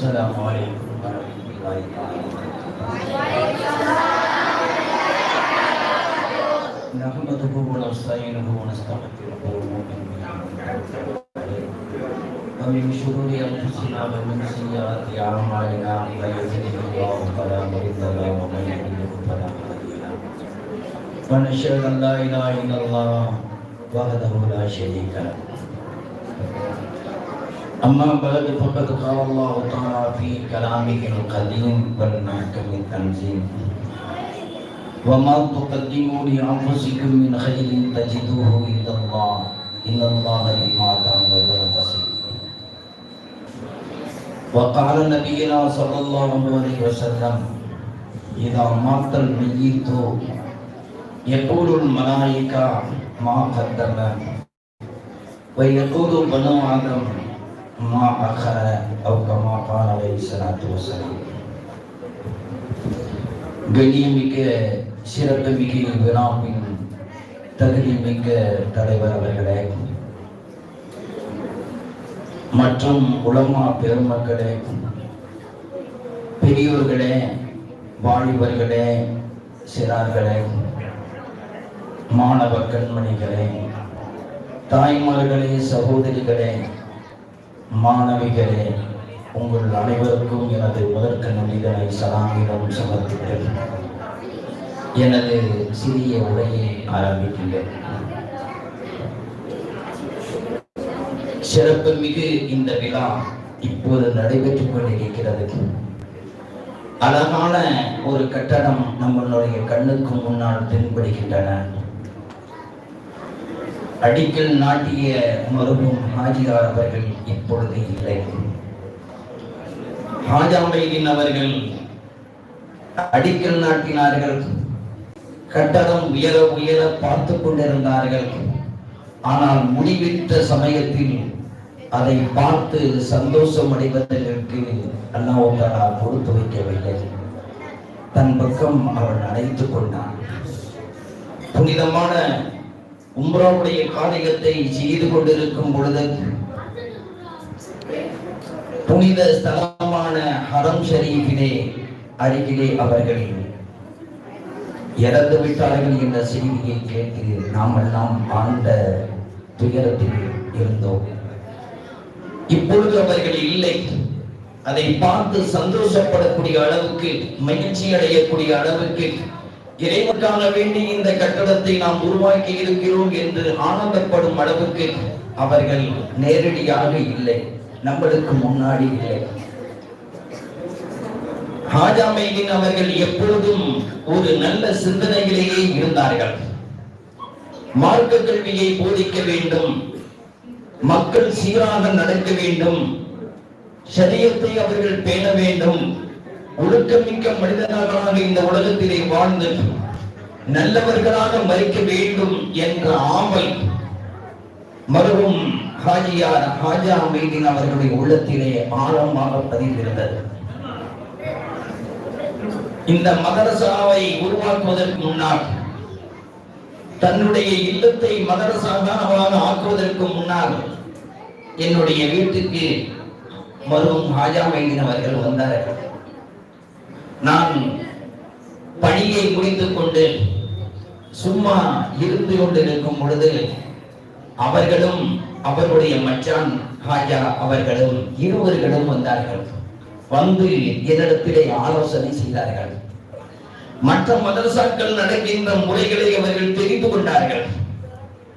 السلام عليكم ورحمة الله وبركاته نحمده ونستعينه ونستغفره ونؤمن ومن شرور أنفسنا ومن سيئات أعمالنا الله ونشهد أن لا اله الا الله وحده لا شريك له أما بعد فقد قال الله تعالى في كلامه القديم والمحكم التنزيل وما تقدموا لأنفسكم من خير تجدوه عند الله. إن الله بما تعملون بصير. وقال نبينا صلى الله عليه وسلم إذا مات الميت يقول الملائكة ما قدم ويقول بنو آدم ما أخر أو كما قال عليه الصلاة والسلام கண்ணியமிக்க சிறப்புமிக்க விழாவின் தகுதி மிக்க தலைவர் அவர்களே மற்றும் உலமா பெருமக்களே பெரியோர்களே வாலிபர்களே சிறார்களே மாணவ கண்மணிகளே தாய்மார்களே சகோதரிகளே மாணவிகளே உங்கள் அனைவருக்கும் எனது முதற்க நன்றிதனை சலாமிடம் சமர்ப்பித்தேன் எனது சிறிய உரையை ஆரம்பிக்கின்றேன். சிறப்பு மிகு இந்த விழா இப்போது நடைபெற்றுக் கொண்டிருக்கிறது. அழகான ஒரு கட்டடம் நம்மளுடைய கண்ணுக்கு முன்னால் தென்படுகின்றன. அடிக்கல் நாட்டிய மருகும் ஹாஜியார் அவர்கள் இப்பொழுது இல்லை. ஹாஜாமையின் அவர்கள் அடிக்கல் நாட்டினார்கள். கட்டடம் உயர உயர பார்த்து கொண்டிருந்தார்கள். ஆனால் முடிவிட்ட சமயத்தில் அதை பார்த்து சந்தோஷம் அடைவதற்கு அல்லாஹாலா கொடுத்து வைக்கவில்லை. தன் பக்கம் அவன் அழைத்துக் கொண்டான். புனிதமான உம்ராவுடைய காரியத்தை செய்து கொண்டிருக்கும் பொழுது புனித ஸ்தலமான ஹரம் ஷரீஃபிலே அருகிலே அவர்கள் இறந்து விட்டார்கள் என்ற செய்தியை கேட்டு நாம் எல்லாம் ஆண்ட துயரத்தில் இருந்தோம். இப்பொழுது அவர்கள் இல்லை. அதை பார்த்து சந்தோஷப்படக்கூடிய அளவுக்கு மகிழ்ச்சி அடையக்கூடிய அளவுக்கு இறைவனுக்காக வேண்டி இந்த கட்டடத்தை நாம் உருவாக்கி இருக்கிறோம் என்று ஆனந்தப்படும் அளவுக்கு அவர்கள் நேரடியாக இல்லை. நம்மளுக்கு முன்னாடி இல்லை. ஹாஜாமையின் அவர்கள் எப்பொழுதும் ஒரு நல்ல சிந்தனையிலேயே இருந்தார்கள். மார்க்க கல்வியை போதிக்க வேண்டும். மக்கள் சீராக நடக்க வேண்டும். சரியத்தை அவர்கள் பேண வேண்டும். ஒழுக்கமிக்க மனிதர்களாக இந்த உலகத்திலே வாழ்ந்து நல்லவர்களாக மறிக்க வேண்டும் என்ற ஆமை மருவும் ஹாஜியார் ஹாஜா அமைதின் அவர்களுடைய உள்ளத்திலே ஆழமாக பதிந்திருந்தது. இந்த மதரசாவை உருவாக்குவதற்கு முன்னால் தன்னுடைய இல்லத்தை மதரசாவாக ஆக்குவதற்கு முன்னால் என்னுடைய வீட்டுக்கு வரும் ஹாஜா மைதீன் அவர்கள் வந்தார்கள். நான் பணியை முடித்துக் கொண்டு சும்மா இருந்து கொண்டிருக்கும் பொழுது அவர்களும் அவருடைய மச்சான் ஹாஜா அவர்களும் இருவர்களும் வந்தார்கள். வந்து என்னிடத்திலே ஆலோசனை செய்தார்கள். மற்ற மதரசாக்கள் நடக்கின்ற முறைகளை அவர்கள் தெரிந்து கொண்டார்கள்.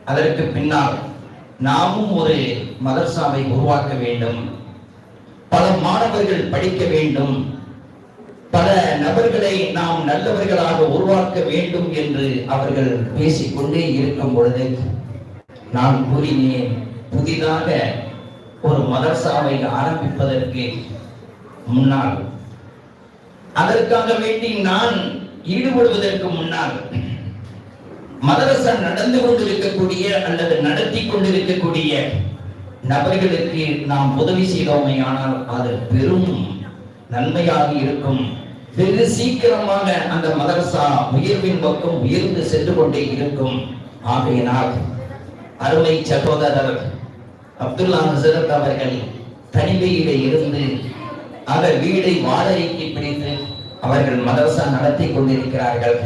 அதற்கு பின்னால் நாமும் ஒரு மதரசாவை உருவாக்க வேண்டும். பல மாணவர்கள் படிக்க வேண்டும். பல நபர்களை நாம் நல்லவர்களாக உருவாக்க வேண்டும் என்று அவர்கள் பேசிக்கொண்டே இருக்கும் பொழுது நான் கூறினேன் புதிதாக ஒரு மதரசாவை ஆரம்பிப்பதற்கு முன்னால். அதற்காக வேண்டி நான் ஈடுபடுவதற்கு முன்னால். மதரசா நடந்து கொண்டிருக்கக்கூடிய அல்லது நடத்தி கொண்டிருக்கக்கூடிய நபர்களுக்கு நாம் உதவி செய்தோமே ஆனால் அது பெரும் நன்மையாக இருக்கும். வெகு சீக்கிரமாக அந்த மதரசா உயர்வின் பக்கம் உயர்ந்து சென்று கொண்டே இருக்கும். ஆகையினால் அருமை சகோதரர் அப்துல்லா ஹசரத் அவர்கள் தனிமையிலே இருந்து அந்த வீடை வாடகைக்கு பிடித்து அவர்கள் மதரசா நடத்தி கொண்டிருக்கிறார்கள்.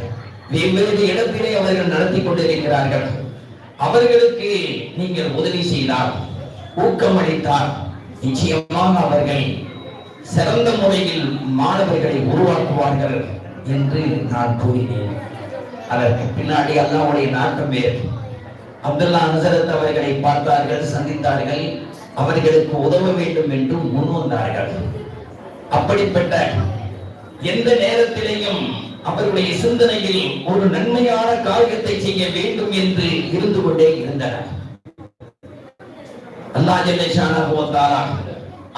வெவ்வேறு இடத்திலே அவர்கள் நடத்தி கொண்டிருக்கிறார்கள். அவர்களுக்கு நீங்கள் உதவி செய்தால் ஊக்கமளித்தால் நிச்சயமாக அவர்கள் சிறந்த முறையில் மாணவர்களை உருவாக்குவார்கள் என்று நான் கூறினேன். அதற்கு பின்னாடி அல்லாவுடைய நாட்டம் வேறு. அப்துல்லா நசரத் அவர்களை பார்த்தார்கள் சந்தித்தார்கள். அவர்களுக்கு உதவ வேண்டும் என்று முன் வந்தார்கள். அப்படிப்பட்ட எந்த நேரத்திலேயும் அவருடைய சிந்தனையில் ஒரு நன்மையான காரியத்தை செய்ய வேண்டும் என்று இருந்து கொண்டே இருந்தனர் அல்லாஹ் ஜல்லேஷானாஹு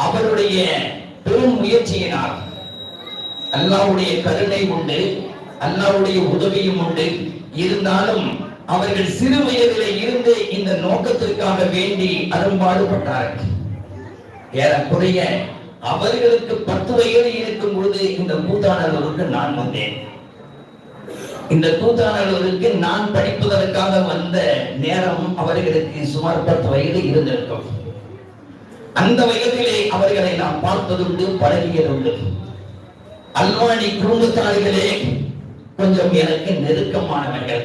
அவருடைய பெரும் முயற்சியினால் அல்லாவுடைய கருணை உண்டு அல்லாவுடைய உதவியும் உண்டு. இருந்தாலும் அவர்கள் சிறு வயதிலே இருந்து இந்த நோக்கத்திற்காக வேண்டி அரும்பாடுபட்டார்கள் ஏறக்குறைய அவர்களுக்கு பத்து வயது இருக்கும் பொழுது இந்த கூத்தானலூருக்கு நான் வந்தேன். இந்த கூத்தானலூருக்கு நான் படிப்பதற்காக வந்த நேரம் அவர்களுக்கு சுமார் பத்து வயது இருந்திருக்கும். அந்த வயதிலே அவர்களை நாம் பார்த்ததுண்டு பழகியதுண்டு. அல்வானி குடும்பத்தாரிகளே கொஞ்சம் எனக்கு நெருக்கமானவர்கள்.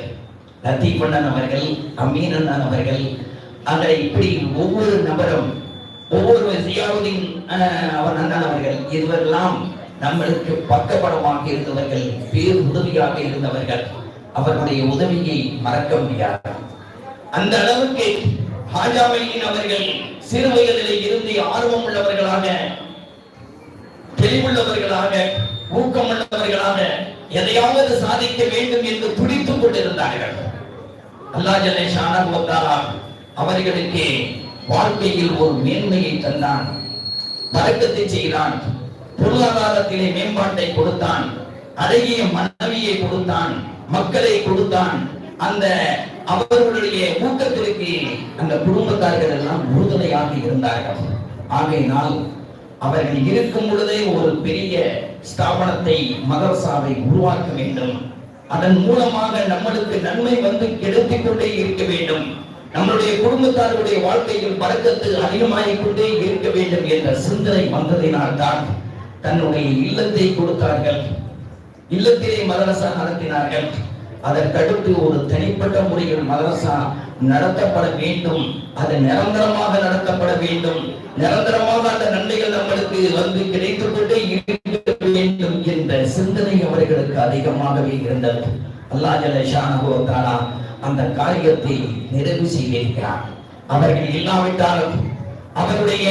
லத்தீபண்ணன் அவர்கள் அமீனன் அவர்கள். அங்க இப்படி ஒவ்வொரு நபரும் ஒவ்வொரு ஜியாவுதீன் அஹ், அண்ணன் அவர்கள் இதுவெல்லாம் நம்மளுக்கு பக்கபலமாக இருந்தவர்கள் பேர் உதவியாக இருந்தவர்கள். அவர்களுடைய உதவியை மறக்க முடியாது. அந்த அளவுக்கு ஹாஜாமையின் அவர்கள் சிறு வயதிலே இருந்து ஆர்வம் உள்ளவர்களாக தெளிவுள்ளவர்களாக ஊக்கமுள்ளவர்களாக எதையாவது சாதிக்க வேண்டும் என்று துடித்துக் கொண்டிருந்தார்கள். அல்லா ஜல்லே ஷானஹு அவர்களுக்கு வாழ்க்கையில் ஒரு மேன்மையை தந்தான் பறக்கத்தை செய்தான் பொருளாதாரத்திலே மேம்பாட்டை கொடுத்தான் அழகிய மனைவியை கொடுத்தான் மக்களை கொடுத்தான் அந்த அவர்களுடைய ஊக்கத்திற்கு அந்த குடும்பத்தார்கள் எல்லாம் உறுதுணையாக இருந்தார்கள். ஆகையினால் அவர்கள் இருக்கும் பொழுதே ஒரு பெரிய ஸ்தாபனத்தை மதரசாவை உருவாக்க வேண்டும். அதன் மூலமாக நம்மளுக்கு நன்மை வந்து கிடைத்துக் கொண்டே இருக்க வேண்டும். நம்மளுடைய குடும்பத்தாருடைய வாழ்க்கையில் பறக்கத்து அதிகமாகிக் கொண்டே இருக்க வேண்டும் என்ற சிந்தனை வந்ததினால்தான் தன்னுடைய இல்லத்தை கொடுத்தார்கள். இல்லத்திலே மதரசா நடத்தினார்கள். அதற்கடுத்து ஒரு தனிப்பட்ட முறையில் மதரசா நடத்தப்பட வேண்டும். அது நிரந்தரமாக நடத்தப்பட வேண்டும். நிரந்தரமாக அந்த நன்மைகள் நம்மளுக்கு வந்து கிடைத்துக் கொண்டே இருக்க வேண்டும் என்ற சிந்தனை அவர்களுக்கு அதிகமாகவே இருந்தது. அல்லாஹ் ஜல்ல ஷானஹு அந்த காரியத்தை நிறைவு செய்திருக்கிறார். அவர்கள் இல்லாவிட்டாலும் அவருடைய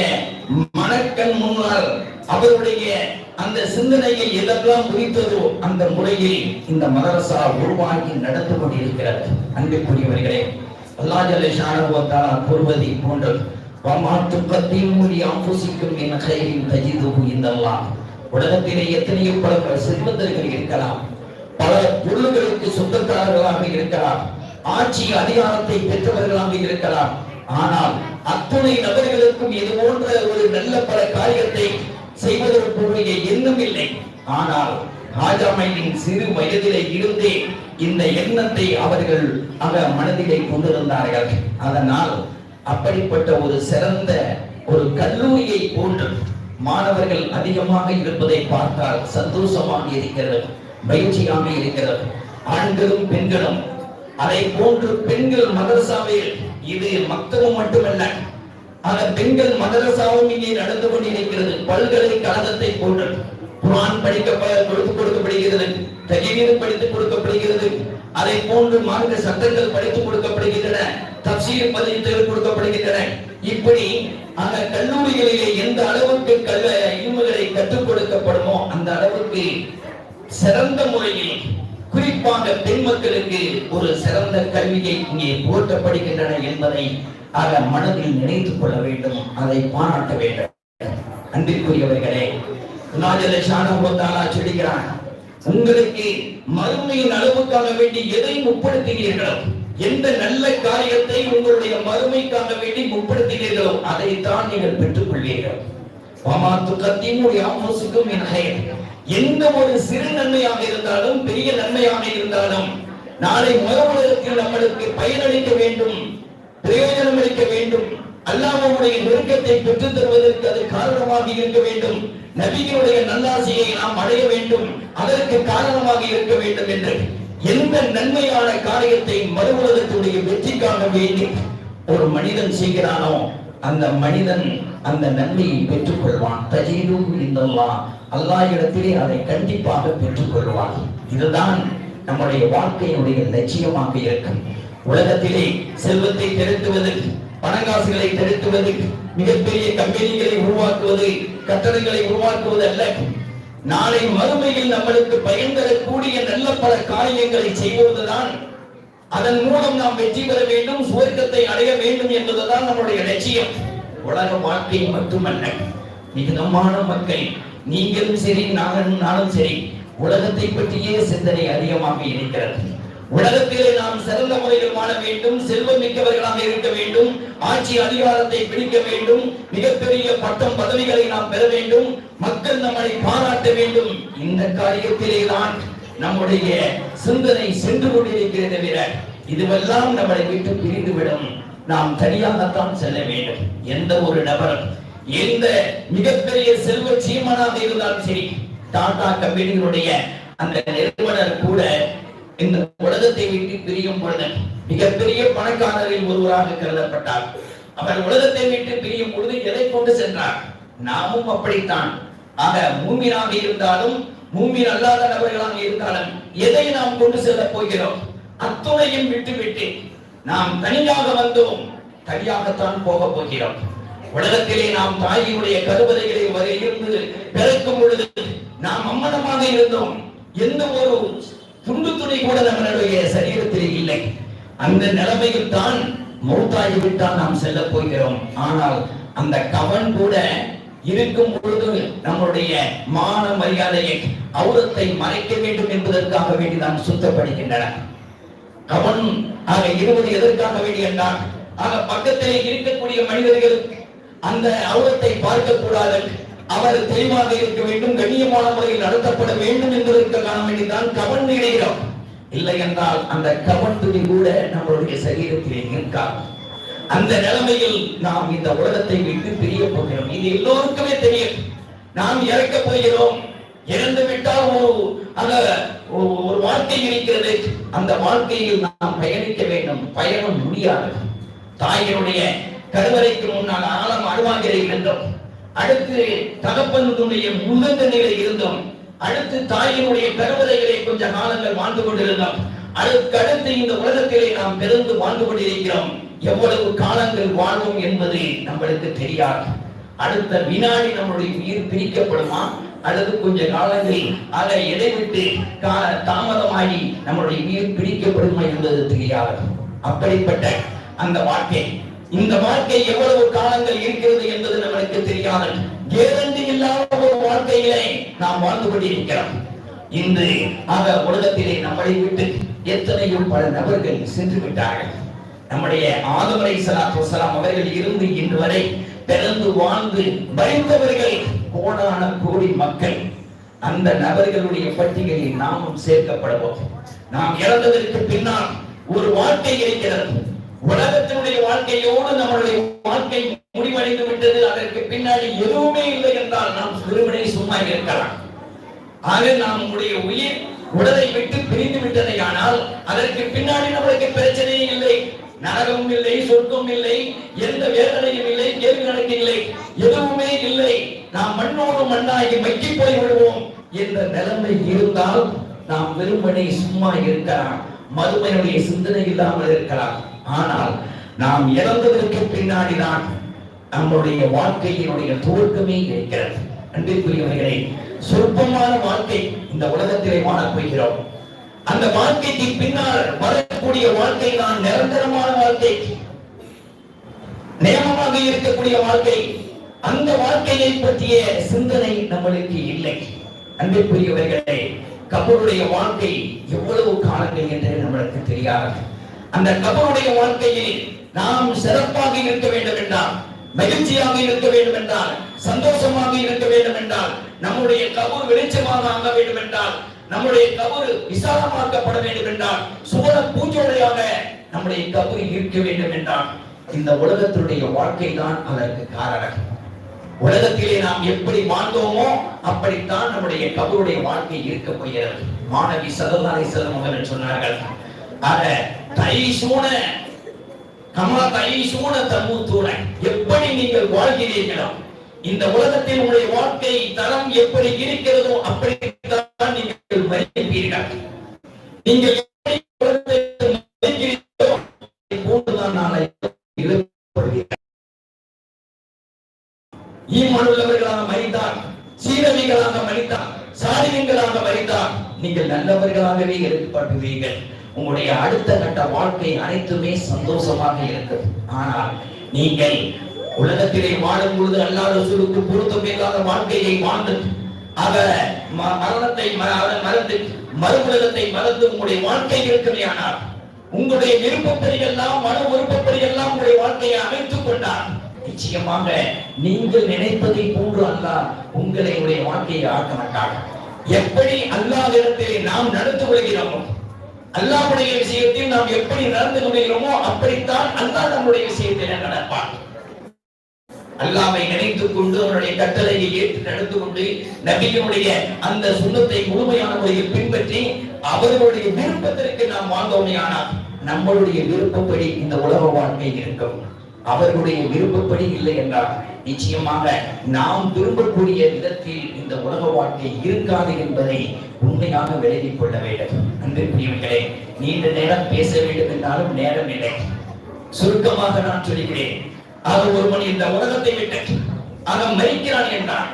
மனக்கண் முன்னால் அவருடைய அந்த சிந்தனையை எதெல்லாம் குறித்ததோ அந்த முறையில் இந்த மதரசா உருவாக்கி நடந்து கொண்டிருக்கிறது. அன்பிற்குரியவர்களே அல்லா ஜல்ல ஷானஹு கூறுவதை போன்றது. வமா துக்கத்திமு உலகத்திலே எத்தனையோ பல செல்வந்தர்கள் இருக்கலாம். பல பொருள்களுக்கு சொந்தக்காரர்களாக இருக்கலாம். ஆட்சி அதிகாரத்தை பெற்றவர்களாக இருக்கலாம். ஆனால் அத்துணை நபர்களுக்கும் இது போன்ற ஒரு நல்ல பல காரியத்தை செய்வதற்குரிய எண்ணம் இல்லை. ஆனால் ராஜாமையின் சிறு வயதிலே இருந்தே இந்த எண்ணத்தை அவர்கள் அக மனதிலே கொண்டிருந்தார்கள். அதனால் அப்படிப்பட்ட ஒரு சிறந்த ஒரு கல்லூரியை போன்று மாணவர்கள் அதிகமாக இருப்பதை பார்த்தால் சந்தோஷமாக இருக்கிறது பயிற்சியாக இருக்கிறது. ஆண்களும் பெண்களும் அதை போன்று பெண்கள் மதரசாவில் இது மக்களும் மட்டுமல்ல ஆக பெண்கள் மதரசாவும் இங்கே நடந்து கொண்டிருக்கிறது. பல்கலைக்கழகத்தை போன்றது குரான் படிக்கப்பட கொடுத்து கொடுக்கப்படுகிறது. தஜீவீது படித்து கொடுக்கப்படுகிறது. அதை போன்று மார்க்க சட்டங்கள் படித்து கொடுக்கப்படுகின்றன. தப்சீர் பதித்து கொடுக்கப்படுகின்றன. இப்படி அந்த கல்லூரிகளிலே எந்த அளவுக்கு கல்வ இல்முகளை கற்றுக் கொடுக்கப்படுமோ அந்த அளவுக்கு சிறந்த முறையில் குறிப்பாக பெண் மக்களுக்கு ஒரு சிறந்த கல்வியை இங்கே போற்றப்படுகின்றன என்பதை ஆக மனதில் நினைத்துக் கொள்ள வேண்டும். அதை பாராட்ட வேண்டும். அன்பிற்குரியவர்களே நாஜல ஷானபோத்தாலா சொல்லுகிறான் உங்களுக்கு மறுமையின் அளவுக்காக வேண்டி எதை முற்படுத்துகிறீர்களோ எந்த நல்ல காரியத்தை உங்களுடைய மறுமைக்காக வேண்டி முற்படுத்துகிறீர்களோ அதைத்தான் நீங்கள் பெற்றுக் கொள்வீர்கள் எந்த ஒரு சிறு நன்மையாக இருந்தாலும் பெரிய நன்மையாக இருந்தாலும் நாளை மறு உலகத்தில் நம்மளுக்கு பயனளிக்க வேண்டும் பிரயோஜனம் அளிக்க வேண்டும் அல்லாமவுடைய நெருக்கத்தை பெற்றுத் தருவதற்கு அது காரணமாக இருக்க வேண்டும் நபிகளுடைய நல்லாசையை நாம் அடைய வேண்டும் அதற்கு காரணமாக இருக்க வேண்டும் என்று எந்த நன்மையான காரியத்தை மறுவுலகத்துடைய வெற்றிக்காக வேண்டி ஒரு மனிதன் செய்கிறானோ அந்த மனிதன் அந்த நன்மையை பெற்றுக் கொள்வான் தஜீதும் இல்லல்லா அல்லா இடத்திலே அதை கண்டிப்பாக பெற்றுக் கொள்வான் இதுதான் நம்முடைய வாழ்க்கையினுடைய லட்சியமாக இருக்கும். உலகத்திலே செல்வத்தை திரட்டுவது பணங்காசுகளை திரட்டுவது மிகப்பெரிய கம்பெனிகளை உருவாக்குவது கட்டடங்களை உருவாக்குவது அல்ல. நாளை மறுமையில் நம்மளுக்கு பயன் தரக்கூடிய நல்ல பல காரியங்களை செய்வதுதான் அதன் மூலம் நாம் வெற்றி பெற வேண்டும் சுவர்க்கத்தை அடைய வேண்டும் என்பதுதான் நம்முடைய லட்சியம். உலக வாழ்க்கை மட்டுமல்ல மிகுதமான மக்கள் நீங்களும் சரி நானும் நானும் சரி உலகத்தை பற்றியே சிந்தனை அதிகமாக இருக்கிறது. உலகத்திலே நாம் சிறந்த முறையில் வாழ வேண்டும் செல்வம் மிக்கவர்களாக இருக்க வேண்டும் ஆட்சி அதிகாரத்தை பிடிக்க வேண்டும் மிகப்பெரிய பட்டம் பதவிகளை நாம் பெற வேண்டும் மக்கள் நம்மை பாராட்ட வேண்டும். இந்த காரியத்திலே தான் நம்முடைய சிந்தனை சென்று கொண்டிருக்கிறது தவிர இதுவெல்லாம் நம்மளை விட்டு பிரிந்துவிடும். நாம் தனியாகத்தான் செல்ல வேண்டும். எந்த ஒரு நபரும் எந்த மிகப்பெரிய செல்வ சீமனாக இருந்தாலும் சரி டாடா கம்பெனியினுடைய அந்த நிறுவனர் கூட இந்த உலகத்தை விட்டு பிரியும் பொழுது மிகப்பெரிய பணக்காரரில் ஒருவராக கருதப்பட்டார். அவர் உலகத்தை விட்டு பிரியும் பொழுது எதை கொண்டு சென்றார்? நாமும் அப்படித்தான். ஆக மூமியாக இருந்தாலும் பூமி அல்லாத நபர்களாக இருந்தாலும் எதை நாம் கொண்டு செல்ல போகிறோம்? அத்துணையும் விட்டுவிட்டு நாம் தனியாக வந்தோம் தனியாகத்தான் போக போகிறோம். உலகத்திலே நாம் தாயினுடைய கருவறைகளை வரை இருந்து பிறக்கும் பொழுது நாம் அம்மனமாக இருந்தோம். எந்த ஒரு துண்டு துணி கூட நம்மளுடைய சரீரத்தில் இல்லை. அந்த நிலைமையில் தான் மௌத்தாகிவிட்டால் நாம் செல்ல போகிறோம். ஆனால் அந்த கவன் கூட இருக்கும் பொழுது நம்முடைய மான மரியாதையை அவுரத்தை மறைக்க வேண்டும் என்பதற்காக வேண்டி நாம் சுத்தப்படுகின்றன. அவன் ஆக இருபது எதற்காக வேண்டி என்றால் ஆக பக்கத்திலே இருக்கக்கூடிய மனிதர்கள் அந்த அவுரத்தை பார்க்கக்கூடாது. அவர் தெளிவாக இருக்க வேண்டும் கண்ணியமான முறையில் நடத்தப்பட வேண்டும் என்பதற்காக வேண்டிதான் கவன் இணைகிறோம். இல்லை என்றால் அந்த கவன் துணி கூட நம்மளுடைய சரீரத்திலே இருக்காது அந்த நிலைமையில் நாம் இந்த உலகத்தை விட்டு பிரிய போகிறோம். இது எல்லோருக்குமே தெரியும். நாம் இறக்க போகிறோம். இறந்து விட்டால் ஒரு அந்த ஒரு ஒரு வாழ்க்கை இருக்கிறது. அந்த வாழ்க்கையில் நாம் பயணிக்க வேண்டும். பயணம் முடியாது. தாயினுடைய கருவறைக்கு முன்னால் ஆழம் அழுவாங்கிறை இருந்தோம். அடுத்து தகப்பனுடைய முகந்த நிலை இருந்தோம். அடுத்து தாயினுடைய கருவறைகளை கொஞ்ச காலங்கள் வாழ்ந்து கொண்டிருந்தோம். அடுத்து அடுத்து இந்த உலகத்திலே நாம் பிறந்து வாழ்ந்து கொண்டிருக்கிறோம். எவ்வளவு காலங்கள் வாழ்வோம் என்பது நம்மளுக்கு தெரியாது. அடுத்த வினாடி நம்முடைய உயிர் பிரிக்கப்படுமா? அல்லது கொஞ்ச காலங்களில் அதை இடைவிட்டு விட்டு கா- தாமதமாகி நம்முடைய உயிர் பிரிக்கப்படுமா என்பது தெரியாது. அப்படிப்பட்ட அந்த வாழ்க்கை. இந்த வாழ்க்கை எவ்வளவு காலங்கள் இருக்கிறது என்பது நம்மளுக்கு தெரியாது. கேரண்டி இல்லாத ஒரு வாழ்க்கையிலே நாம் வாழ்ந்து கொண்டிருக்கிறோம். இன்று ஆக உலகத்திலே நம்மளை விட்டு எத்தனையோ பல நபர்கள் சென்று விட்டார்கள். நம்முடைய ஆதவரை சலாத்து வசலாம் அவர்கள் இருந்து இன்று வரை பிறந்து வாழ்ந்து பயந்தவர்கள் கோடான கோடி மக்கள். அந்த நபர்களுடைய பட்டியலில் நாமும் சேர்க்கப்படுவோம் நாம் இறந்ததற்கு பின்னால் ஒரு வாழ்க்கை இருக்கிறது. உலகத்தினுடைய வாழ்க்கையோடு நம்மளுடைய வாழ்க்கை முடிவடைந்து விட்டது. அதற்கு பின்னாடி எதுவுமே இல்லை என்றால் நாம் வெறுமனே சும்மா இருக்கலாம். ஆக நம்முடைய உயிர் உடலை விட்டு பிரிந்து விட்டதை ஆனால் அதற்கு பின்னாடி நம்மளுக்கு பிரச்சனையே இல்லை. நரகம் இல்லை சொர்க்கம் இல்லை எந்த வேதனையும் இல்லை கேள்வி கணக்கு இல்லை எதுவுமே இல்லை. நாம் மண்ணோடு மண்ணாகி மக்கி போய் விடுவோம் என்ற நிலைமை இருந்தால் நாம் வெறுமனை சும்மா இருக்கலாம் மதுமையுடைய சிந்தனை இல்லாமல் இருக்கலாம். ஆனால் நாம் இறந்ததற்கு பின்னாடிதான் நம்முடைய வாழ்க்கையினுடைய துவக்கமே இருக்கிறது. அன்பிற்குரியவர்களே சொற்பமான வாழ்க்கை இந்த உலகத்திலே வாழப் போகிறோம். அந்த வாழ்க்கைக்கு பின்னால் இருக்கக்கூடிய வாழ்க்கை தான் நிரந்தரமான வாழ்க்கை. நேமமாக இருக்கக்கூடிய வாழ்க்கை. அந்த வாழ்க்கையை பற்றிய சிந்தனை நம்மளுக்கு இல்லை. அன்பிற்குரியவர்களே கபருடைய வாழ்க்கை எவ்வளவு காலங்கள் என்று நம்மளுக்கு தெரியாது. அந்த கபருடைய வாழ்க்கையில் நாம் சிறப்பாக இருக்க வேண்டும் என்றால் மகிழ்ச்சியாக இருக்க வேண்டும் என்றால் சந்தோஷமாக இருக்க வேண்டும் என்றால் நம்முடைய கபு வெளிச்சமாக ஆக வேண்டும் என்றால் நம்முடைய கபூர் விசாலமாக்கப்பட வேண்டும் என்றால் சுவர பூஜோடையாக நம்முடைய கபூர் இருக்க வேண்டும் என்றால் இந்த உலகத்தினுடைய வாழ்க்கை தான் அதற்கு காரணம். உலகத்திலே நாம் எப்படி வாழ்ந்தோமோ அப்படித்தான் நம்முடைய கபருடைய வாழ்க்கை இருக்க போகிறது. மாணவி சததாரை செல்வம் அவர்கள் சொன்னார்கள். ஆக தை சூன கமா தை சூன தம்மு தூண எப்படி நீங்கள் வாழ்கிறீர்களோ இந்த உலகத்தில் உங்களுடைய வாழ்க்கை தரம் எப்படி இருக்கிறதோ அப்படித்தான் நீங்கள் மதிப்பீர்கள் நீங்கள் எப்படி நாளை ஈமானுள்ளவர்களாக மறித்தார் சீரவிகளாக மறித்தார் சாதிகங்களாக மறித்தார் நீங்கள் நல்லவர்களாகவே எடுக்கப்படுவீர்கள் உங்களுடைய அடுத்த கட்ட வாழ்க்கை அனைத்துமே சந்தோஷமாக இருக்கும். ஆனால் நீங்கள் உலகத்திலே வாழும் பொழுது அல்லாத சுருக்கு பொருத்தமில்லாத வாழ்க்கையை வாழ்ந்து அவ ம- மரணத்தை மறந்து மறு மறந்து உங்களுடைய வாழ்க்கை இருக்குமே ஆனால் உங்களுடைய விருப்பப்படி எல்லாம் மன விருப்பப்படி எல்லாம் உங்களுடைய வாழ்க்கையை அமைத்துக் கொண்டார். நிச்சயமாக நீங்கள் நினைப்பதை போன்று அல்ல உங்களை உடைய வாழ்க்கையை ஆக்க மாட்டார். எப்படி அல்லாஹ்விடத்திலே நாம் நடந்து கொள்கிறோமோ அல்லாவுடைய விஷயத்தில் நாம் எப்படி நடந்து கொள்கிறோமோ அப்படித்தான் அல்லாஹ் நம்முடைய விஷயத்தில் நடப்பார். அல்லாவை நினைத்துக் கொண்டு அவருடைய கட்டளையை ஏற்று நடந்து கொண்டு நபியினுடைய அந்த சுண்ணத்தை முழுமையான முறையில் பின்பற்றி அவர்களுடைய விருப்பத்திற்கு நாம் வாழ்ந்தோமையானால் நம்மளுடைய விருப்பப்படி இந்த உலக வாழ்க்கை இருக்கும். அவர்களுடைய விருப்பப்படி இல்லை என்றால் நிச்சயமாக நாம் விரும்பக்கூடிய விதத்தில் இந்த உலக வாழ்க்கை இருக்காது என்பதை உண்மையாக விலகிக் கொள்ள வேண்டும். அன்பிற்குரியவர்களே நீண்ட நேரம் பேச வேண்டும் என்றாலும் நேரம் இல்லை. சுருக்கமாக நான் சொல்கிறேன். அவர் ஒருவன் இந்த உலகத்தை விட்டு அவன் மறிக்கிறான் என்றான்.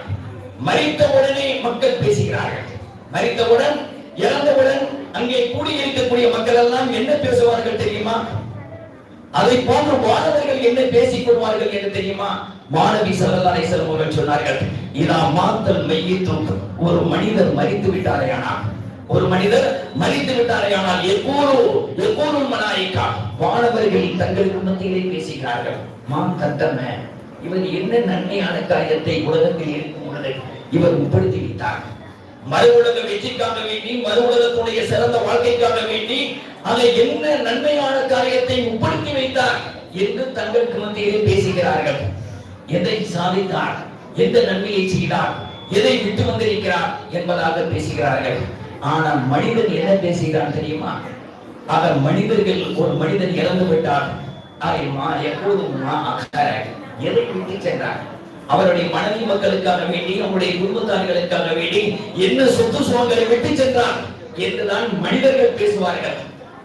மறித்த உடனே மக்கள் பேசுகிறார்கள். மறித்தவுடன் இறந்தவுடன் அங்கே கூடியிருக்கக்கூடிய மக்கள் எல்லாம் என்ன பேசுவார்கள் தெரியுமா? அதை போன்ற மாணவர்கள் என்ன பேசிக் கொள்வார்கள் என்று தெரியுமா? மாணவி சரதாரை செல்வர்கள் சொன்னார்கள் இதா மாத்தல் மையத்தும் ஒரு மனிதர் மறித்து விட்டாரேயானால் ஒரு மனிதர் மறித்து விட்டாரேயானால் எப்போரோ எப்போரும் மனாயிக்கா மாணவர்கள் தங்களுக்கு மத்தியிலே பேசுகிறார்கள். மாம் கத்தம இவர் என்ன நன்மையான காரியத்தை உலகத்தில் இருக்கும் பொழுது இவர் உட்படுத்தி வைத்தார். மறு உலக வெற்றிக்காக வேண்டி மறு உலகத்துடைய சிறந்த வாழ்க்கைக்காக வேண்டி அதை என்ன நன்மையான காரியத்தை உட்படுத்தி வைத்தார் என்று தங்களுக்கு மத்தியிலே பேசுகிறார்கள். எதை சாதித்தார்? எந்த நன்மையை செய்தார்? எதை விட்டு வந்திருக்கிறார் என்பதாக பேசுகிறார்கள். ஆனால் மனிதன் என்ன பேசுகிறான் தெரியுமா? அவர் மனிதர்கள் ஒரு மனிதன் இறந்து விட்டார். அதை எப்போதுமா அக்கறை எதை விட்டு சென்றார் அவருடைய மனைவி மக்களுக்காக வேண்டி அவருடைய குடும்பத்தார்களுக்காக வேண்டி என்ன சொத்து சுகங்களை விட்டு சென்றார் என்றுதான் மனிதர்கள் பேசுவார்கள்.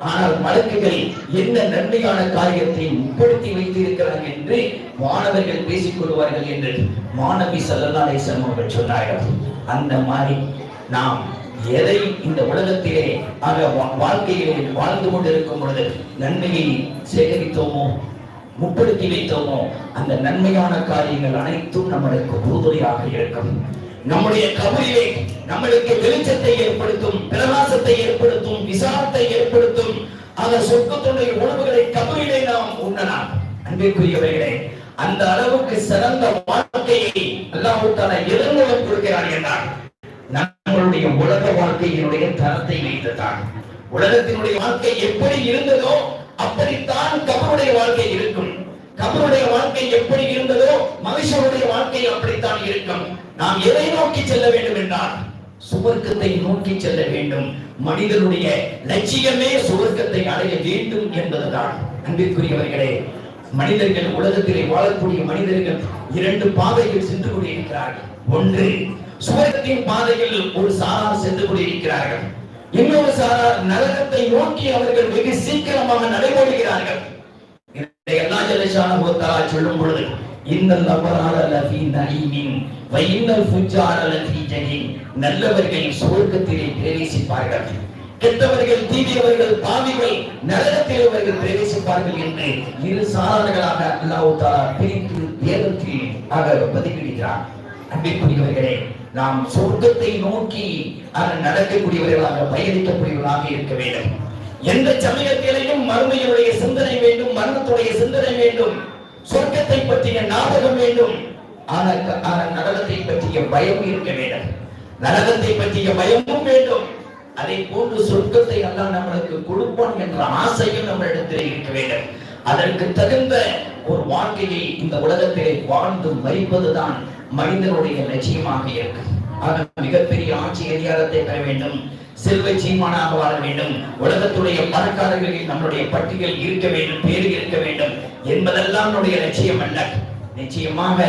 ஆனால் மலக்குகள் என்ன நன்மையான காரியத்தை உட்படுத்தி வைத்திருக்கிறார் என்று மாணவர்கள் பேசிக் கொள்வார்கள் என்று மாணவி சல்லல்லாஹு அவர்கள் சொன்னார்கள். அந்த மாதிரி நாம் எதை இந்த உலகத்திலே ஆக வா- வாழ்க்கையிலே வாழ்ந்து கொண்டிருக்கும் பொழுது நன்மையை சேகரித்தோமோ முப்படுத்தி வைத்தோமோ அந்த நன்மையான காரியங்கள் அனைத்தும் நம்மளுக்கு உறுதுணையாக இருக்கும். நம்முடைய கபரிலே நம்மளுக்கு வெளிச்சத்தை ஏற்படுத்தும் பிரகாசத்தை ஏற்படுத்தும் விசாரத்தை ஏற்படுத்தும் அந்த சொர்க்கத்துடைய உணவுகளை கபரிலே நாம் உண்ணலாம். அன்பிற்குரியவர்களே அந்த அளவுக்கு சிறந்த வாழ்க்கையை அல்லாஹ் தாலா கொடுக்கிறார் என்றார் நம்மளுடைய உலக வாழ்க்கையினுடைய தரத்தை வைத்துத்தான். உலகத்தினுடைய வாழ்க்கை எப்படி இருந்ததோ அப்படித்தான் கபருடைய வாழ்க்கை இருக்கும். கபருடைய வாழ்க்கை எப்படி இருந்ததோ மனுஷனுடைய வாழ்க்கை அப்படித்தான் இருக்கும். நாம் எதை நோக்கி செல்ல வேண்டும் என்றால் சுவர்க்கத்தை நோக்கி செல்ல வேண்டும். மனிதனுடைய லட்சியமே சுவர்க்கத்தை அடைய வேண்டும் என்பதுதான். அன்பிற்குரியவர்களே மனிதர்கள் உலகத்திலே வாழக்கூடிய மனிதர்கள் இரண்டு பாதைகள் சென்று கொண்டிருக்கிறார்கள். ஒன்று சுவர்க்கத்தின் பாதையில் ஒரு சாரார் சென்று கொண்டிருக்கிறார்கள். இன்னொரு சாரார் நரகத்தை நோக்கி அவர்கள் வெகு சீக்கிரமாக நடைபோடுகிறார்கள். எல்லா அல்லாஹ் ஜல்லஷானஹு சொல்லும் பொழுது இந்த லபரால லஃபி நஈமின் வைனல் ஃபுஜார லஃபி ஜஹீம் நல்லவர்கள் சுவர்க்கத்திலே பிரவேசிப்பார்கள். கெட்டவர்கள் தீவியவர்கள் பாவிகள் நரகத்தில் அவர்கள் பிரவேசிப்பார்கள் என்று இரு சாரார்களாக அல்லாஹ் தாலா பிரித்து வேதத்தில் ஆக பதிவிடுகிறார். அன்பிற்குரியவர்களே நாம் சொர்க்கத்தை நோக்கி அது நடக்கக்கூடியவர்களாக பயணிக்கக்கூடியவர்களாக இருக்க வேண்டும். எந்த சமயத்திலையும் மறுமையினுடைய சிந்தனை வேண்டும் மரணத்துடைய சிந்தனை வேண்டும் சொர்க்கத்தை பற்றிய நாடகம் வேண்டும். ஆனால் நடனத்தை நரகத்தை பற்றிய பயம் இருக்க வேண்டும். நரகத்தை பற்றிய பயமும் வேண்டும். அதை போன்று சொர்க்கத்தை எல்லாம் நம்மளுக்கு கொடுப்பான் என்ற ஆசையும் நம்மளிடத்தில் இருக்க வேண்டும். அதற்கு தகுந்த ஒரு வாழ்க்கையை இந்த உலகத்திலே வாழ்ந்து மறிப்பதுதான் மனிதனுடைய லட்சியமாக இருக்கு. ஆக மிகப்பெரிய ஆட்சி அதிகாரத்தை பெற வேண்டும். செல்வ சீமானாக வாழ வேண்டும். உலகத்துடைய பணக்காரர்களில் நம்முடைய பட்டியல் இருக்க வேண்டும் பேரு இருக்க வேண்டும் என்பதெல்லாம் நம்முடைய லட்சியம் அல்ல. நிச்சயமாக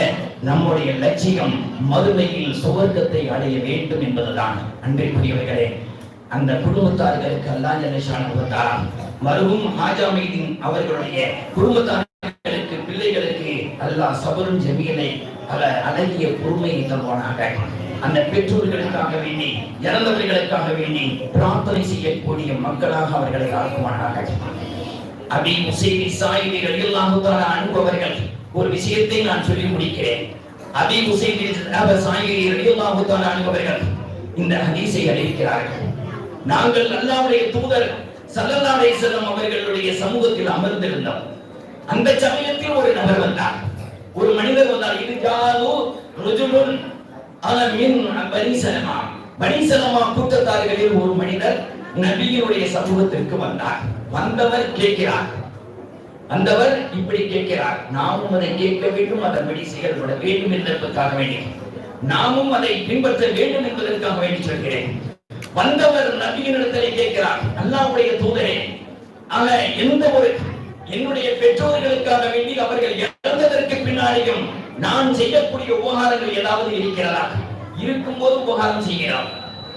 நம்முடைய லட்சியம் மதுமையில் சுவர்க்கத்தை அடைய வேண்டும் என்பதுதான். அன்பிற்குரியவர்களே அந்த குடும்பத்தார்களுக்கு அல்லா ஜல்லஷானு மருவும் ஹாஜா மீதின் அவர்களுடைய குடும்பத்தார்களுக்கு பிள்ளைகளுக்கு அல்லாஹ் சபரும் ஜமீலை பல அழகிய பொறுமையை தருவானாக அந்த பெற்றோர்களுக்காக வேண்டி இறந்தவர்களுக்காக வேண்டி பிரார்த்தனை செய்யக்கூடிய மக்களாக அவர்களை ஆக்குவானாக. அபி முசைபி சாயிபிகள் ரலியல்லாஹு தஆலா ஒரு விஷயத்தை நான் சொல்லி முடிக்கிறேன். அபி முசைபி சாயிபிகள் ரலியல்லாஹு தஆலா இந்த ஹதீஸை அறிவிக்கிறார்கள் நாங்கள் அல்லாஹ்வுடைய தூதர் ஸல்லல்லாஹு அலைஹி அவர்களுடைய சமூகத்தில் அமர்ந்திருந்தோம். அந்த சமயத்தில் ஒரு நபர் வந்தார். ஒரு மனிதர் வந்தார் இது ஜாலு ருஜுலுன் அல மின் பனிசலமா கூட்டத்தார்களில் ஒரு மனிதர் நபியினுடைய சமூகத்திற்கு வந்தார். வந்தவர் கேட்கிறார். வந்தவர் இப்படி கேட்கிறார். நாமும் அதை கேட்க வேண்டும் அதன்படி செயல்பட வேண்டும் என்பதற்காக வேண்டி. நாமும் அதை பின்பற்ற வேண்டும் என்பதற்காக வேண்டி சொல்கிறேன். வந்தவர் நபியினிடத்திலே கேட்கிறார் அல்லாவுடைய தூதரே அவன் எந்த ஒரு என்னுடைய பெற்றோர்களுக்காக வேண்டி அவர்கள் இறந்ததற்கு பின்னாடியும் நான் செய்யக்கூடிய உபகாரங்கள் ஏதாவது இருக்கிறதா? இருக்கும்போது உபகாரம் செய்கிறோம்.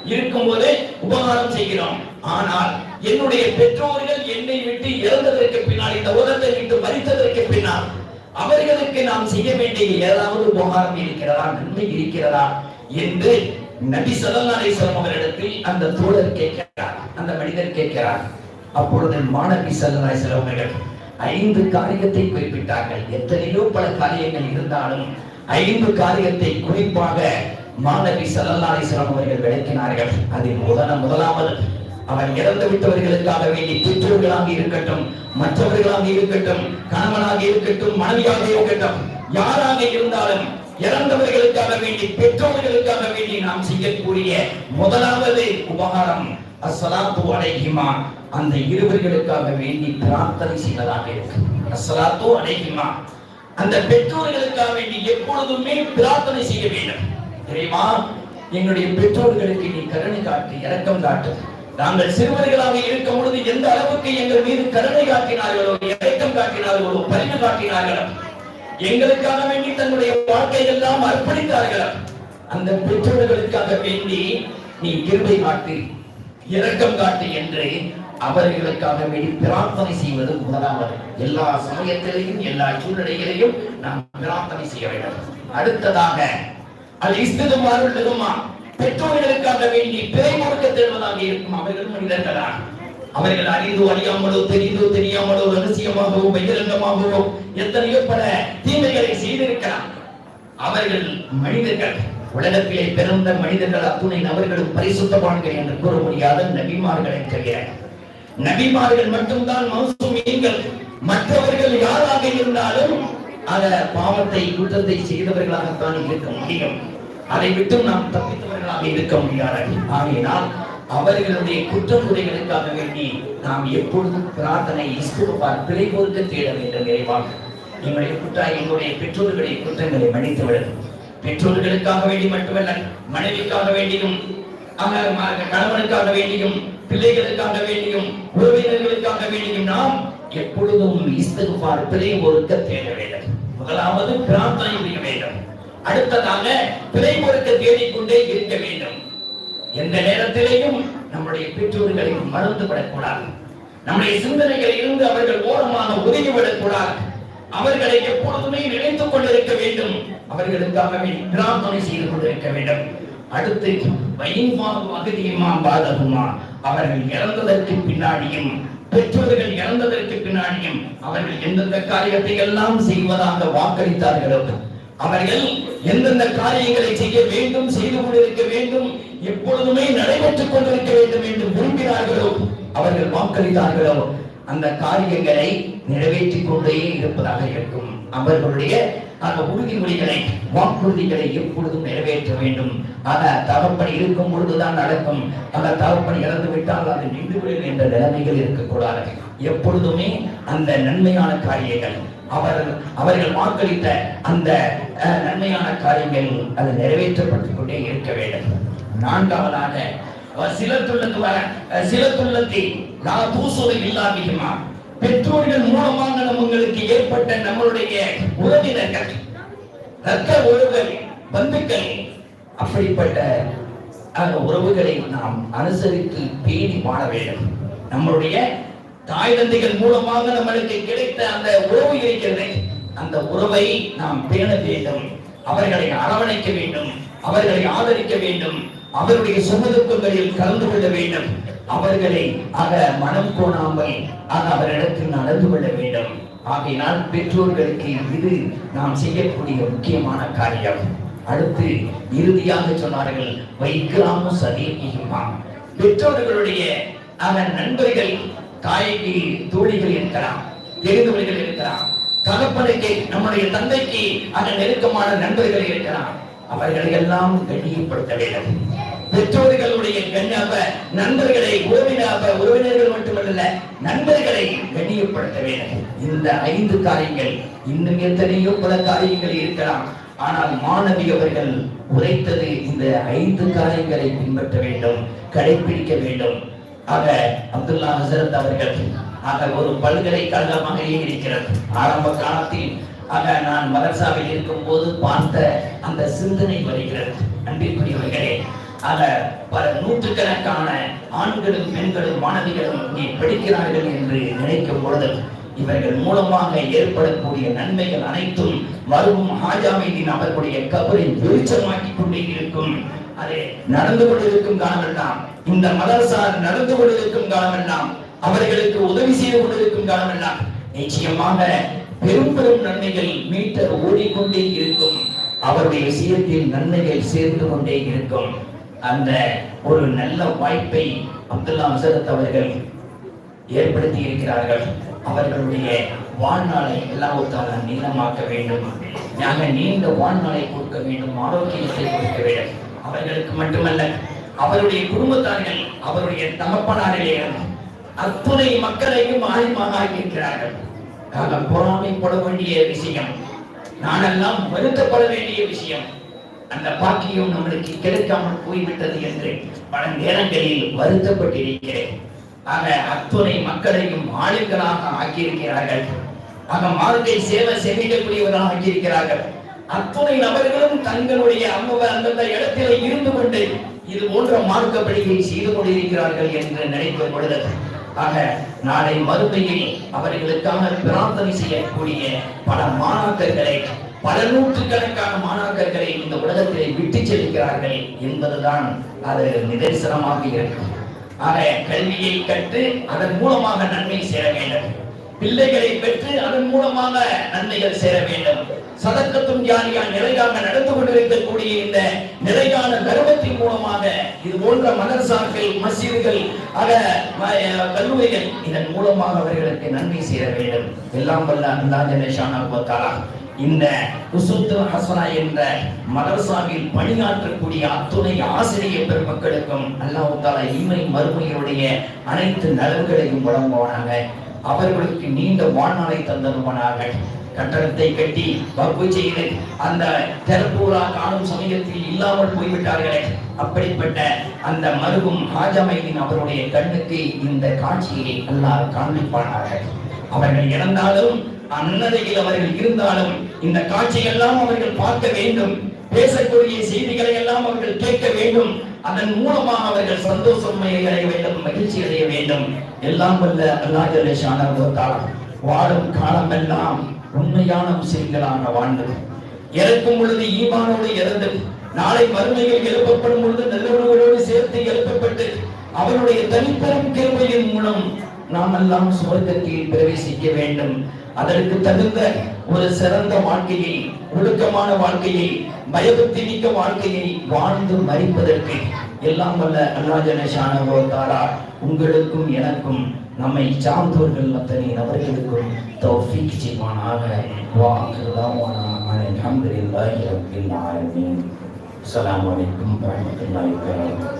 இருக்கும்போது உபகாரம் செய்கிறோம். ஆனால் என்னுடைய பெற்றோர்கள் என்னை விட்டு இறந்ததற்கு பின்னால் இந்த உலகத்தை விட்டு மறித்ததற்கு பின்னால் அவர்களுக்கு நாம் செய்ய வேண்டிய ஏதாவது உபகாரம் இருக்கிறதா? நன்மை இருக்கிறதா? என்று நபி ஸல்லல்லாஹு அலைஹி அந்த தோழர் கேட்கிறார். அந்த மனிதர் கேட்கிறார். அப்பொழுது மாணவி ஸல்லல்லாஹு அலைஹி அவர்கள் ஐந்து காரியத்தை குறிப்பிட்டார்கள். எத்தனையோ பல காரியங்கள் இருந்தாலும் ஐந்து காரியத்தை குறிப்பாக மாணவி ஸல்லல்லாஹு அவர்கள் விளக்கினார்கள். அதில் முதல முதலாவது அவன் இறந்து விட்டவர்களுக்காக வேண்டி பெற்றோர்களாக இருக்கட்டும் மற்றவர்களாக இருக்கட்டும் கணவனாக இருக்கட்டும் மனைவியாக இருக்கட்டும் யாராக இருந்தாலும் இறந்தவர்களுக்காக வேண்டி பெற்றோர்களுக்காக வேண்டி நாம் செய்யக்கூடிய முதலாவது உபகாரம் அஸ்ஸலாத்து அலைஹிமா அந்த இருவர்களுக்காக வேண்டி பிரார்த்தனை செய்வதாக இருக்கு அஸ்ஸலாத்து அலைஹிமா அந்த பெற்றோர்களுக்காக வேண்டி எப்பொழுதுமே பிரார்த்தனை செய்ய வேண்டும். தெரியுமா? என்னுடைய பெற்றோர்களுக்கு நீ கருணை காட்டு இரக்கம் காட்டு. நாங்கள் சிறுவர்களாக இருக்கும் பொழுது எந்த அளவுக்கு எங்கள் மீது கருணை காட்டினார்களோ இறக்கம் காட்டினார்களோ பரிவு காட்டினார்களோ எங்களுக்காக வேண்டி தன்னுடைய வாழ்க்கை எல்லாம் அர்ப்பணித்தார்கள் அந்த பெற்றோர்களுக்காக வேண்டி நீ கிருபை காட்டு. இரக்கம் காட்டு என்று அவர்களுக்காக வேண்டி பிரார்த்தனை செய்வது முதலாவது. எல்லா சமயத்திலையும் எல்லா சூழ்நிலைகளையும் நாம் பிரார்த்தனை செய்ய வேண்டும். அடுத்ததாக அது இஸ்திதுமாறு பெற்றோர்களுக்காக வேண்டி பிறை கொடுக்க தேடுவதாக இருக்கும் அவர்கள் மனிதர்களா அவர்கள் அறிந்தோ அறியாமலோ தெரிந்தோ தெரியாமலோ ரகசியமாகவோ பகிரங்கமாகவோ எத்தனையோ பல தீமைகளை செய்திருக்கலாம். அவர்கள் மனிதர்கள். உலகத்திலே பிறந்த மனிதர்கள் அத்துணை நபர்களும் பரிசுத்தவான்கள் என்று கூற முடியாத நபிமார்களை தவிர நபிமார்கள் மட்டும்தான் மௌசூமியங்கள் மற்றவர்கள் யாராக இருந்தாலும் அத பாவத்தை குற்றத்தை செய்தவர்களாகத்தான் இருக்க முடியும். அதை விட்டும் நாம் தப்பித்தவர்களாக இருக்க முடியாது. ஆகையினால் அவர்களுடைய குற்றக்குறைகளுக்காக வேண்டி நாம் எப்பொழுதும் பிரார்த்தனை இஸ்துவார் பிழை பொறுக்க தேட வேண்டும் நிறைவாக எங்களுடைய குற்றா எங்களுடைய பெற்றோர்களுடைய குற்றங்களை மன்னித்து விடும் பெற்றோர்களுக்காக வேண்டி மட்டுமல்ல மனைவிக்காக வேண்டியும் கணவனுக்காக வேண்டியும் பிள்ளைகளுக்காக வேண்டியும் உறவினர்களுக்காக வேண்டியும் நாம் எப்பொழுதும் இஸ்தகுபார் பிழை பொறுக்க தேட வேண்டும். முதலாவது பிரார்த்தனை செய்ய வேண்டும். அடுத்ததாக பிழை பொறுக்க தேடிக்கொண்டே இருக்க வேண்டும். எந்த நேரத்திலேயும் நம்முடைய பெற்றோர்களை மறந்துவிடக்கூடாது. நம்முடைய சிந்தனைகளில் இருந்து அவர்கள் ஓரமாக ஒதுங்கி விடக்கூடாது அவர்களை எப்பொழுதுமே நினைத்து வேண்டும். அவர்களுக்காகவே பிரார்த்தனை செய்து கொண்டிருக்க வேண்டும். அடுத்து வயின்பாகு அகதியுமா பாதகுமா அவர்கள் இறந்ததற்கு பின்னாடியும் பெற்றோர்கள் இறந்ததற்கு பின்னாடியும் அவர்கள் எந்தெந்த காரியத்தை எல்லாம் செய்வதாக வாக்களித்தார்களோ அவர்கள் எந்தெந்த காரியங்களை செய்ய வேண்டும் செய்து கொண்டிருக்க வேண்டும் எப்பொழுதுமே நடைபெற்றுக் கொண்டிருக்க வேண்டும் என்று விரும்பினார்களோ அவர்கள் வாக்களித்தார்களோ அந்த காரியங்களை நிறைவேற்றிக் கொண்டே இருப்பதாக இருக்கும். அவர்களுடைய அந்த உறுதிமொழிகளை வாக்குறுதிகளை எப்பொழுதும் நிறைவேற்ற வேண்டும். ஆக தகப்பன் இருக்கும் பொழுதுதான் நடக்கும். அந்த தகப்பன் இறந்து விட்டால் அது நின்றுவிடும் என்ற நிலைமைகள் இருக்கக்கூடாது. எப்பொழுதுமே அந்த நன்மையான காரியங்கள் அவர் அவர்கள் வாக்களித்த அந்த அஹ், நன்மையான காரியங்கள் அது நிறைவேற்றப்பட்டுக் கொண்டே இருக்க வேண்டும். நான்காவதாக சிலத்துள்ளது வர சிலத்துள்ளத்தை நான் தூசுவது இல்லாமிகுமா பெற்றோர்கள் மூலமாக நம்மளுக்கு ஏற்பட்ட நம்மளுடைய உறவினர்கள் ரத்த உறவுகள் பந்துக்கள் அப்படிப்பட்ட அந்த உறவுகளை நாம் அனுசரித்து பேணி வாழ வேண்டும். நம்மளுடைய தாய் தந்தைகள் மூலமாக நம்மளுக்கு கிடைத்த அந்த உறவு இருக்கிறது. அந்த உறவை நாம் பேண வேண்டும். அவர்களை அரவணைக்க வேண்டும். அவர்களை ஆதரிக்க வேண்டும். அவருடைய சுமதுக்கங்களில் கலந்து கொள்ள வேண்டும். அவர்களை ஆக மனம் கோணாமல் ஆக அவரிடத்தில் நடந்து கொள்ள வேண்டும். ஆகையினால் பெற்றோர்களுக்கு இது நாம் செய்யக்கூடிய முக்கியமான காரியம். அடுத்து இறுதியாக சொன்னார்கள் வைக்கலாமோ சதீகிமா பெற்றோர்களுடைய அவன் நண்பர்கள் தாய்க்கு தோழிகள் இருக்கலாம் தெரிந்தவர்கள் இருக்கலாம் தகப்பனுக்கு நம்முடைய தந்தைக்கு அந்த நெருக்கமான நண்பர்கள் இருக்கலாம். அவர்களை எல்லாம் கண்ணியப்படுத்த வேண்டும். பெற்றோர்களுடைய கண்ணாப நண்பர்களை உறவினாப உறவினர்கள் மட்டுமல்ல நண்பர்களை கண்ணியப்படுத்த வேண்டும். இந்த ஐந்து காரியங்கள் இன்னும் எத்தனையோ பல காரியங்கள் இருக்கலாம். ஆனால் மாணவி அவர்கள் உரைத்தது இந்த ஐந்து காரியங்களை பின்பற்ற வேண்டும் கடைபிடிக்க வேண்டும். ஆக அப்துல்லா ஹசரத் அவர்கள் ஆக ஒரு பல்கலைக்கழகமாக இருக்கிறது. ஆரம்ப காலத்தில் ஆக நான் மதரசாவில் இருக்கும் போது பார்த்த அந்த சிந்தனை வருகிறது. அன்பிற்குரியவர்களே ஆக பல நூற்றுக்கணக்கான ஆண்களும் பெண்களும் மாணவிகளும் இங்கே படிக்கிறார்கள் என்று நினைக்கும் பொழுது இவர்கள் மூலமாக ஏற்படக்கூடிய நன்மைகள் அனைத்தும் வரும் ஹாஜாமையின் அவர்களுடைய கபரை வெளிச்சமாக்கி கொண்டே இருக்கும். அது நடந்து கொண்டிருக்கும் காலமெல்லாம் இந்த மதரசா நடந்து கொண்டிருக்கும் காலமெல்லாம் அவர்களுக்கு உதவி செய்து கொண்டிருக்கும் காலமெல்லாம் நிச்சயமாக பெரும் பெரும் நன்மைகள் மீட்டர் ஓடிக்கொண்டே இருக்கும். அவருடைய விஷயத்தில் நன்மைகள் சேர்ந்து கொண்டே இருக்கும். அந்த ஒரு நல்ல வாய்ப்பை அப்துல்லா ஹசரத் அவர்கள் ஏற்படுத்தி இருக்கிறார்கள். அவர்களுடைய வாழ்நாளை எல்லாத்தால நீளமாக்க வேண்டும். நாங்கள் நீண்ட வாழ்நாளை கொடுக்க வேண்டும். ஆரோக்கியத்தை கொடுக்க வேண்டும். அவர்களுக்கு மட்டுமல்ல அவருடைய குடும்பத்தார்கள் அவருடைய தகப்பனாரிலே அத்துணை மக்களையும் ஆய்மாக இருக்கிறார்கள் ஆக பொறாமைப்பட வேண்டிய விஷயம் நானெல்லாம் வருத்தப்பட வேண்டிய விஷயம். அந்த பாக்கியம் நம்மளுக்கு கிடைக்காமல் போய்விட்டது என்று பல நேரங்களில் வருத்தப்பட்டிருக்கிறேன். ஆக அத்துணை மக்களையும் ஆளுங்களாக ஆக்கியிருக்கிறார்கள். ஆக மார்க்கை சேவை செய்யக்கூடியவராக ஆக்கியிருக்கிறார்கள். அத்துணை நபர்களும் தங்களுடைய அம்மவ அந்தந்த இடத்திலே இருந்து கொண்டு இது போன்ற மார்க்க பணியை செய்து கொண்டிருக்கிறார்கள் என்று நினைக்கும் பொழுது ஆக நாளை மறுமையில் அவர்களுக்காக பிரார்த்தனை செய்யக்கூடிய பல மாணாக்கர்களை பல நூற்றுக்கணக்கான மாணாக்கர்களை இந்த உலகத்திலே விட்டு செல்கிறார்கள் என்பதுதான் அது நிதர்சனமாக இருக்கும் ஆக கல்வியை கற்று அதன் மூலமாக நன்மை சேர வேண்டும். பிள்ளைகளை பெற்று அதன் மூலமாக நன்மைகள் சேர வேண்டும். சதக்கத்தும் ஜாலியா நிலையாக நடந்து கொண்டிருக்கக்கூடிய இந்த நிலையான தர்மத்தின் மூலமாக இது போன்ற மதரசாக்கள் மசீதுகள் அக கல்லூரிகள் இதன் மூலமாக அவர்களுக்கு நன்மை சேர வேண்டும். எல்லாம் வல்ல அல்லா ஜனேஷானா இந்த உசுத்து ஹசனா என்ற மதரசாவில் பணியாற்றக்கூடிய அத்துணை ஆசிரியர் பெருமக்களுக்கும் அல்லாஹு தாலா இமை மறுமையுடைய அனைத்து நலன்களையும் வழங்குவானாக. அவர்களுக்கு நீண்ட வாழ்நாளை தந்தருவானாக. கட்டடத்தை கட்டி வகுப்பு செய்து அந்த தெருப்பூரா காணும் சமயத்தில் இல்லாமல் போய்விட்டார்களே. அப்படிப்பட்ட அந்த மருகும் ஹாஜமையின் அவருடைய கண்ணுக்கு இந்த காட்சியை அல்லாஹ் காண்பிப்பானார்கள் அவர்கள் இறந்தாலும் அன்னதையில் அவர்கள் இருந்தாலும் இந்த காட்சியெல்லாம் அவர்கள் பார்க்க வேண்டும். பேசக்கூடிய செய்திகளை எல்லாம் அவர்கள் கேட்க வேண்டும். அதன் மூலமாக அவர்கள் சந்தோஷம் அடைய வேண்டும் மகிழ்ச்சி அடைய வேண்டும். எல்லாம் வல்ல அல்லாஹ் ஜல்லேஷான வாழும் காலமெல்லாம் உண்மையான முஸ்லிம்களாக வாழ்ந்தது. இறக்கும் பொழுது ஈமானோடு இறந்தது. நாளை மறுமையில் எழுப்பப்படும் பொழுது நல்லவர்களோடு சேர்த்து எழுப்பப்பட்டு அவருடைய தனிப்பெரும் கிருபையின் மூலம் நாம் எல்லாம் சுவர்க்கத்தில் பிரவேசிக்க வேண்டும். அதற்கு தகுந்த ஒரு சிறந்த வாழ்க்கையை ஒழுக்கமான வாழ்க்கையை பயபக்தி மிக்க வாழ்க்கையை வாழ்ந்து மறிப்பதற்கு எல்லாம் வல்ல அல்லாஜன ஜனஷான உங்களுக்கும் எனக்கும் நம்மை சார்ந்தவர்கள் அத்தனை நபர்களுக்கும் தௌஃபீக் செய்வானாக. வாக்குதாவானா அல்ஹம்துலில்லாஹி ரப்பில் ஆலமீன். அஸ்ஸலாமு அலைக்கும் வரஹ்மத்துல்லாஹி வபரகாத்துஹு.